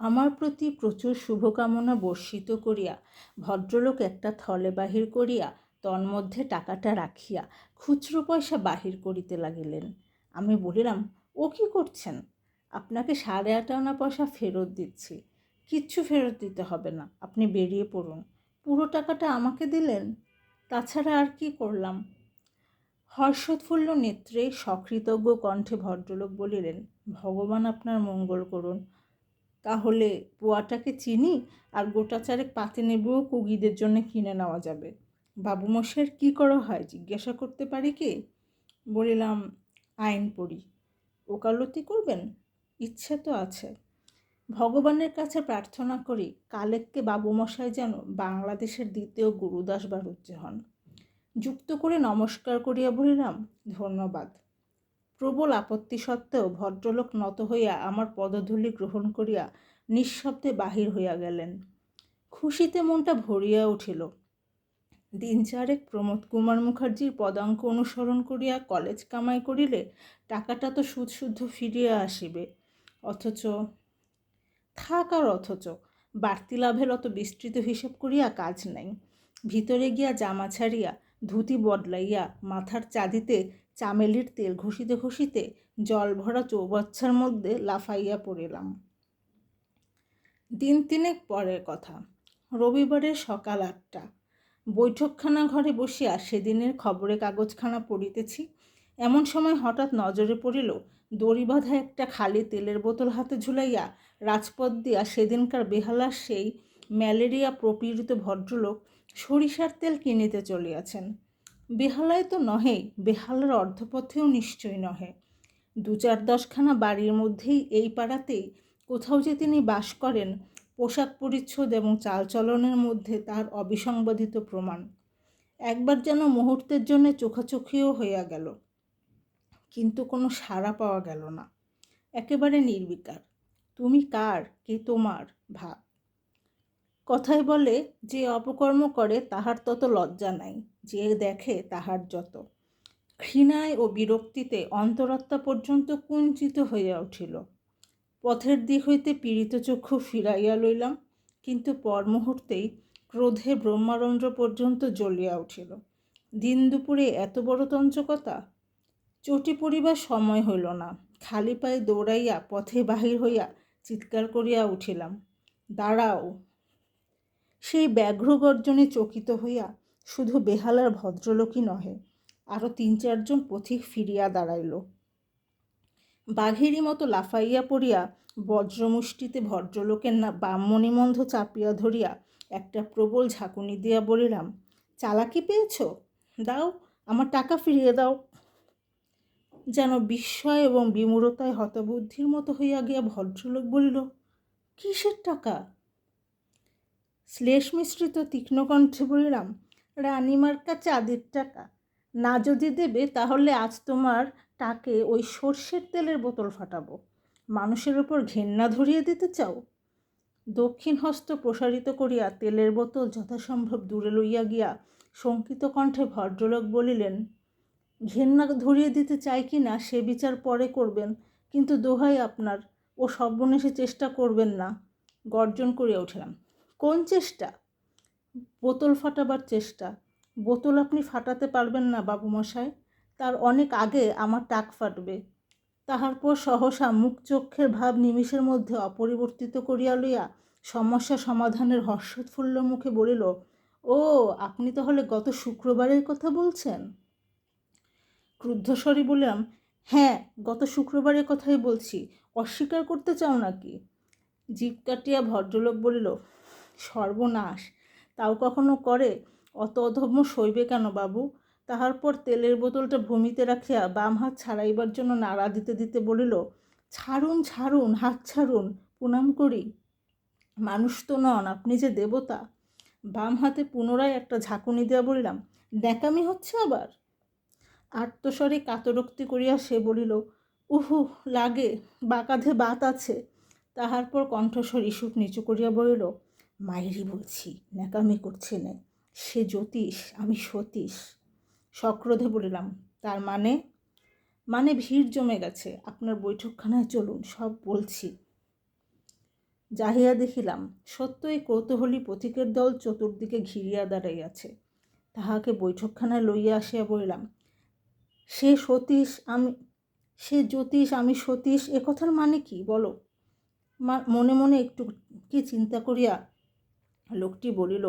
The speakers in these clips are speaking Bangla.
আমার প্রতি প্রচুর শুভকামনা বর্ষিত করিয়া, ভদ্রলোক একটা থলে বাহির করিয়া তন্মধ্যে টাকাটা রাখিয়া খুচরো পয়সা বাহির করিতে লাগিলেন। আমি বলিলাম, ও কি করছেন? আপনাকে সাড়ে আট আনা পয়সা ফেরত দিচ্ছি। কিচ্ছু ফেরত দিতে হবে না, আপনি বেরিয়ে পড়ুন। পুরো টাকাটা আমাকে দিলেন? তাছাড়া আর কি করলাম? হর্ষোৎফুল্ল নেত্রে সকৃতজ্ঞ কণ্ঠে ভদ্রলোক বলিলেন, ভগবান আপনার মঙ্গল করুন। তাহলে পোয়াটাকে চিনি আর গোটা চারেক পাতে নেবুও কুগিদের জন্য কিনে নেওয়া যাবে। বাবুমশাইয়ের কী করা হয় জিজ্ঞাসা করতে পারি কি? বলিলাম, আইন পড়ি। ওকালতি করবেন? ইচ্ছে তো আছে। ভগবানের কাছে প্রার্থনা করি, কালেককে বাবুমশাই যেন বাংলাদেশের দ্বিতীয় গুরুদাস বারুজ্জে হন। যুক্ত করে নমস্কার করিয়া বলিলাম, ধন্যবাদ। প্রবল আপত্তি সত্ত্বেও ভদ্রলোক নত হইয়া আমার পদধূলি গ্রহণ করিয়া নিঃশব্দে বাহির হইয়া গেলেন। খুশিতে মনটা ভরিয়া উঠিল। দিন চারেক প্রমোদ কুমার মুখার্জির পদাঙ্ক অনুসরণ করিয়া কলেজ কামাই করিলে টাকাটা তো সুদশুদ্ধ ফিরিয়া আসিবে। অথচ, থাক আর অথচ, বাড়তি লাভের অত বিস্তৃত হিসাব করিয়া কাজ নাই। ভিতরে গিয়া জামা ছাড়িয়া, ধুতি বদলাইয়া, মাথার চাঁদিতে চামেলির তেল ঘষিতে ঘষিতে জল ভরা চৌবাচ্চার মধ্যে লাফাইয়া পড়িলাম। দিন তিনেক পরের কথা। রবিবারের সকাল আটটা। বৈঠকখানা ঘরে বসিয়া সেদিনের খবরে কাগজখানা পড়িতেছি। এমন সময় হঠাৎ নজরে পড়িল, দড়ি বাঁধা একটা খালি তেলের বোতল হাতে ঝুলাইয়া রাজপথ দিয়া সেদিনকার বেহালার সেই ম্যালেরিয়া প্রপীড়িত ভদ্রলোক সরিষার তেল কিনিতে চলিয়াছেন। বেহালায় তো নহেই বেহালার অর্ধপথেও নিশ্চয় নহে। দু চার দশখানা বাড়ির মধ্যেই এই পাড়াতেই কোথাও যে তিনি বাস করেন, পোশাক পরিচ্ছদ এবং চালচলনের মধ্যে তার অবিসংবাদিত প্রমাণ। একবার যেন মুহূর্তের জন্য চোখাচোখিও হইয়া গেল, কিন্তু কোনো সাড়া পাওয়া গেল না। একেবারে নির্বিকার, তুমি কার? কে তোমার? ভাব। কথায় বলে, যে অপকর্ম করে তাহার তত লজ্জা নাই। যে দেখে তাহার যত। ঘৃণায় ও বিরক্তিতে অন্তরাত্মা পর্যন্ত কুঞ্চিত হইয়া উঠিল। পথের দিক হইতে পীড়িত চক্ষু ফিরাইয়া লইলাম, কিন্তু পর মুহূর্তেই ক্রোধে ব্রহ্মারন্ধ্র পর্যন্ত জ্বলিয়া উঠিল। দিন দুপুরে এত বড় তঞ্চকতা? চটি পড়িবার সময় হইল না। খালি পায়ে দৌড়াইয়া পথে বাহির হইয়া চিৎকার করিয়া উঠিলাম। দাঁড়াও। সেই ব্যাঘ্র গর্জনে চকিত হইয়া শুধু বেহালার ভদ্রলোকই নহে আরও তিন চারজন পথিক ফিরিয়া দাঁড়াইল। বাঘেরই মতো লাফাইয়া পড়িয়া বজ্রমুষ্টিতে ভদ্রলোকের না বামমণিমন্ধ চাপিয়া ধরিয়া একটা প্রবল ঝাঁকুনি দিয়া বলিলাম, চালাকি পেয়েছ? দাও, আমার টাকা ফিরিয়ে দাও। যেন বিস্ময় এবং বিমূরতায় হতবুদ্ধির মতো হইয়া গিয়া ভদ্রলোক বলিল, কিসের টাকা? শ্লেষ মিশ্রিত তীক্ষ্ণ কণ্ঠে বলিলাম রানীমার্কা আদির টাকা। না যদি দেবে, তাহলে আজ তোমার টাকে ওই সর্ষের তেলের বোতল ফাটাবো। মানুষের ওপর ঘেন্না ধরিয়ে দিতে চাও? দক্ষিণ হস্ত প্রসারিত করিয়া তেলের বোতল যথাসম্ভব দূরে লইয়া গিয়া শঙ্কিত কণ্ঠে ভদ্রলোক বলিলেন, ঘেন্না ধরিয়ে দিতে চাই কি না, সে বিচার পরে করবেন। কিন্তু দোহাই আপনার, ও সর্বনেশে চেষ্টা করবেন না। গর্জন করিয়া উঠলাম। কোন চেষ্টা? বোতল ফাটাবার চেষ্টা। বোতল আপনি ফাটাতে পারবেন না, বাবুমশাই। তার অনেক আগে আমার টাক ফাটবে। তাহার পর সহসা মুখ চক্ষের ভাব নিমিষের মধ্যে অপরিবর্তিত করিয়া লইয়া সমস্যা সমাধানের হর্ষোৎফুল্ল মুখে বলিল, ও, আপনি তাহলে গত শুক্রবারের কথা বলছেন? ক্রুদ্ধস্বরী বললাম হ্যাঁ গত শুক্রবারের কথাই বলছি। অস্বীকার করতে চাও নাকি? জীব কাটিয়া ভদ্রলোক বলিল, সর্বনাশ। তাও কখনো করে? অত অধম্য সইবে কেন বাবু? তাহার পর তেলের বোতলটা ভূমিতে রাখিয়া বাম হাত ছাড়াইবার জন্য নাড়া দিতে দিতে বলিল, ছাড়ুন ছাড়ুন, হাত ছাড়ুন, প্রণাম করি। মানুষ তো নন, আপনি যে দেবতা। বাম হাতে পুনরায় একটা ঝাঁকুনি দেওয়া বললাম ড্যাকামি হচ্ছে আবার? আত্মস্বরে কাতরক্তি করিয়া সে বলিল, উহু, লাগে, বাকাধে বাত আছে। তাহার পর কণ্ঠস্বর ইসুক নিচু করিয়া বলিল মায়েরই বলছি, ন্যাকামি করছে না। সে জ্যোতিষ, আমি সতীশ। সক্রোধে বলিলাম, তার মানে? মানে ভিড় জমে গেছে, আপনার বৈঠকখানায় চলুন, সব বলছি। যাহিয়া দেখিলাম, সত্যই কৌতূহলী পথিকের দল চতুর্দিকে ঘিরিয়া দাঁড়াইয়াছে। তাহাকে বৈঠকখানায় লইয়া আসিয়া বলিলাম, সে সতীশ, আমি, সে জ্যোতিষ, আমি সতীশ, এ কথার মানে কি বলো? মনে মনে একটু কি চিন্তা করিয়া লোকটি বলিল,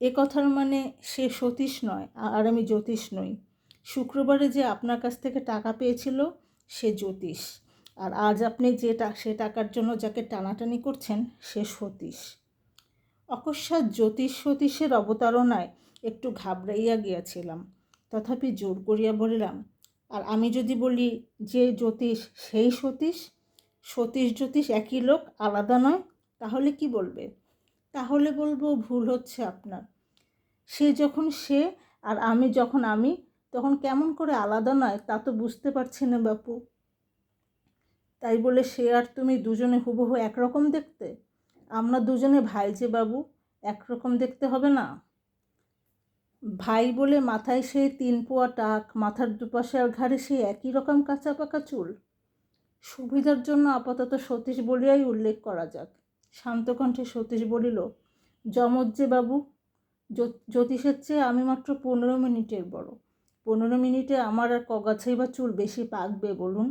এ কথার মানে সে সতীশ নয়, আর আমি জ্যোতিষ নই। শুক্রবারে যে আপনার কাছ থেকে টাকা পেয়েছিল, সে জ্যোতিষ। আর আজ আপনি যে সে টাকার জন্য যাকে টানাটানি করছেন, সে সতীশ অকস্মাৎ জ্যোতিষ সতীশের অবতারণায় একটু ঘাবড়াইয়া গিয়াছিলাম। তথাপি জোর করিয়া বলিলাম, আর আমি যদি বলি যে জ্যোতিষ সেই সতীশ সতীশ জ্যোতিষ একই লোক, আলাদা নয়, তাহলে কি বলবে? তাহলে বলব ভুল হচ্ছে আপনার। সে যখন সে আর আমি যখন আমি, তখন কেমন করে আলাদা নয় তা তো বুঝতে পারছি না বাপু। তাই বলে সে আর তুমি দুজনে হুবহু একরকম দেখতে? আমরা দুজনে ভাই যে বাবু, একরকম দেখতে হবে না? ভাই বলে মাথায় সেই তিন পোয়া টাক, মাথার দুপাশে আর ঘাড়ে সেই একই রকম কাঁচা পাকা চুল? সুবিধার জন্য আপাতত সতীশ বলিয়াই উল্লেখ করা যাক। শান্তকণ্ঠে সতীশ বলিল, যমজ যে বাবু জ্যোতিষের চেয়ে আমি মাত্র পনেরো মিনিটের বড়। পনেরো মিনিটে আমার আর কগাছাই বা চুল বেশি পাকবে বলুন।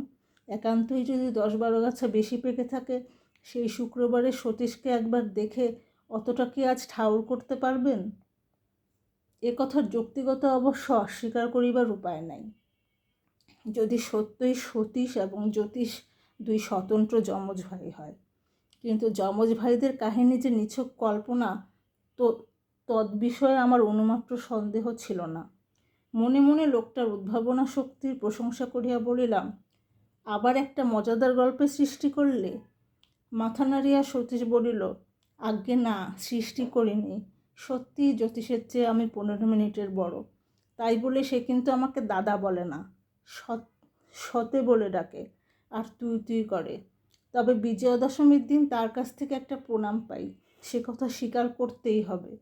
একান্তই যদি দশ বারো গাছা বেশি পেকে থাকে, সেই শুক্রবারে সতীশকে একবার দেখে অতটা কি আজ ঠাউর করতে পারবেন? এ কথার যৌক্তিকতা অবশ্য অস্বীকার করিবার উপায় নাই। যদি সত্যই সতীশ এবং জ্যোতিষ দুই স্বতন্ত্র যমজ ভাই হয় কিন্তু যমজ ভাইদের কাহিনী যে নিছক কল্পনা, তো তদ্বিষয়ে আমার অনুমাত্র সন্দেহ ছিল না। মনে মনে লোকটার উদ্ভাবনা শক্তির প্রশংসা করিয়া বলিলাম, আবার একটা মজাদার গল্পের সৃষ্টি করলে? মাথা নাড়িয়া সতীশ বলিল, আজ্ঞে না, সৃষ্টি করিনি। সত্যি জ্যোতিষের চেয়ে আমি পনেরো মিনিটের বড়। তাই বলে সে কিন্তু আমাকে দাদা বলে না, সৎ, সতে বলে ডাকে, আর তুই তুই করে। তবে বিজয়া দশমীর দিন তার কাছ থেকে একটা প্রণাম পাই। সে কথা স্বীকার করতেই হবে।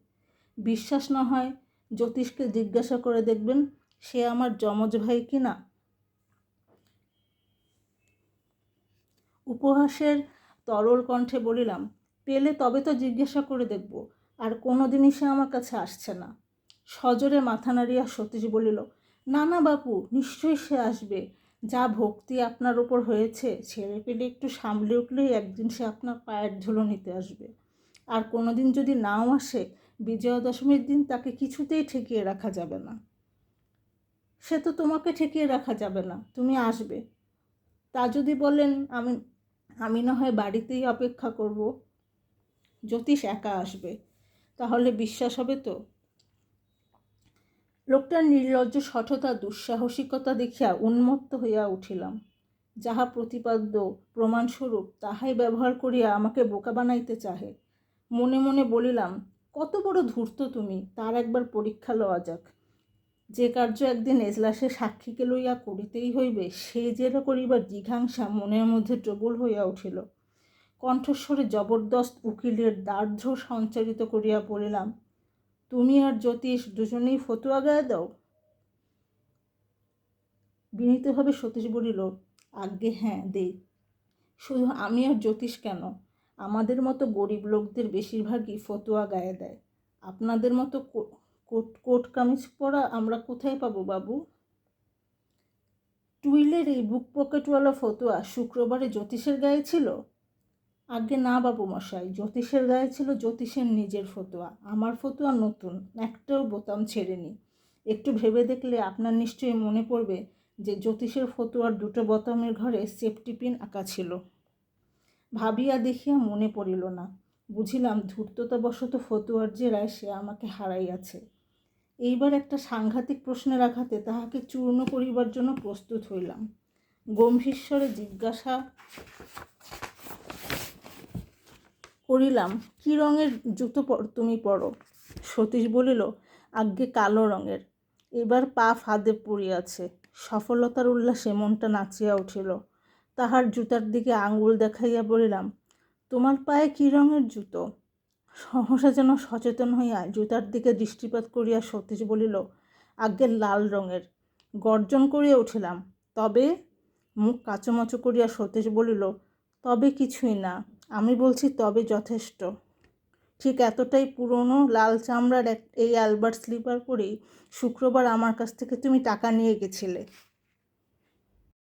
বিশ্বাস না হয় জ্যোতিষকে জিজ্ঞাসা করে দেখবেন সে আমার যমজ ভাই কি না। উপহাসের তরল কণ্ঠে বলিলাম, পেলে তবে তো জিজ্ঞাসা করে দেখব, আর কোনো দিনই সে আমার কাছে আসছে না। সজোরে মাথা নাড়িয়া সতীশ বলিল, না না বাপু, নিশ্চয়ই সে আসবে। যা ভক্তি আপনার ওপর হয়েছে ছেলে পেলে একটু সামলে উঠলেই একদিন সে আপনার পায়ের ধুলো নিতে আসবে। আর কোনো দিন যদি নাও আসে বিজয়া দশমীর দিন তাকে কিছুতেই ঠেকিয়ে রাখা যাবে না। সে তো তোমাকে ঠেকিয়ে রাখা যাবে না, তুমি আসবে। তা যদি বলেন, আমি আমি না হয় বাড়িতেই অপেক্ষা করব। জ্যোতিষ একা আসবে, তাহলে বিশ্বাস হবে তো? লোকটার নির্লজ্জ সঠতা, দুঃসাহসিকতা দেখিয়া উন্মত্ত হইয়া উঠিলাম। যাহা প্রতিপাদ্য প্রমাণস্বরূপ, তাহাই ব্যবহার করিয়া আমাকে বোকা বানাইতে চাহে। মনে মনে বলিলাম, কত বড় ধূর্ত তুমি, তার একবার পরীক্ষা লওয়া যাক। যে কার্য একদিন এজলাসে সাক্ষীকে লইয়া করিতেই হইবে, সে যেটা করিবার জিঘাংসা মনের মধ্যে প্রবল হইয়া উঠিল। কণ্ঠস্বরে জবরদস্ত উকিলের দার্ঢ্য সঞ্চারিত করিয়া পড়িলাম তুমি আর জ্যোতিষ দুজনেই ফতুয়া গায়ে দাও? বিনীতভাবে সতীশ বলিল, আজ্ঞে হ্যাঁ দে শুধু আমি আর জ্যোতিষ কেন? আমাদের মতো গরিব লোকদের বেশিরভাগই ফতুয়া গায়ে দেয়। আপনাদের মতো কোট কোট কামিজ পরা আমরা কোথায় পাবো, বাবু? টুইলের এই বুক পকেটওয়ালা ফতুয়া শুক্রবারে জ্যোতিষের গায়ে ছিল? আগে না বাবু মশাই, জ্যোতিষের গায়ে ছিল জ্যোতিষের নিজের ফতুয়া। আমার ফতুয়া নতুন, একটাও বোতাম ছেড়েনি। একটু ভেবে দেখলে আপনার নিশ্চয়ই মনে পড়বে যে জ্যোতিষের ফতুয়ার দুটো বোতামের ঘরে সেফটি পিন আঁকা ছিল। ভাবিয়া দেখিয়া মনে পড়িল না। বুঝিলাম ধূর্ততাবশত ফতুয়ার জেরায় সে আমাকে হারাইয়াছে। এইবার একটা সাংঘাতিক প্রশ্নের আঘাতে তাহাকে চূর্ণ করিবার জন্য প্রস্তুত হইলাম। গম্ভীরস্বরে জিজ্ঞাসা করিলাম, কি রঙের জুতো তুমি পরো? সতীশ বলিল, আজ্ঞে কালো রঙের। এবার পা ফাঁদে পড়িয়াছে। সফলতার উল্লাসে মনটা নাচিয়া উঠিল। তাহার জুতার দিকে আঙ্গুল দেখাইয়া বলিলাম, তোমার পায়ে কী রঙের জুতো? সহসা যেন সচেতন হইয়া জুতার দিকে দৃষ্টিপাত করিয়া সতীশ বলিল, আজ্ঞে লাল রঙের। গর্জন করিয়া উঠিলাম। তবে? মুখ কাচুমাচু করিয়া সতীশ বলিল, তবে কিছুই না। আমি বলছি তবে যথেষ্ট। ঠিক এতটাই পুরনো লাল চামড়ার এক এই অ্যালবার্ট স্লিপার পরেই শুক্রবার আমার কাছ থেকে তুমি টাকা নিয়ে গেছিলে।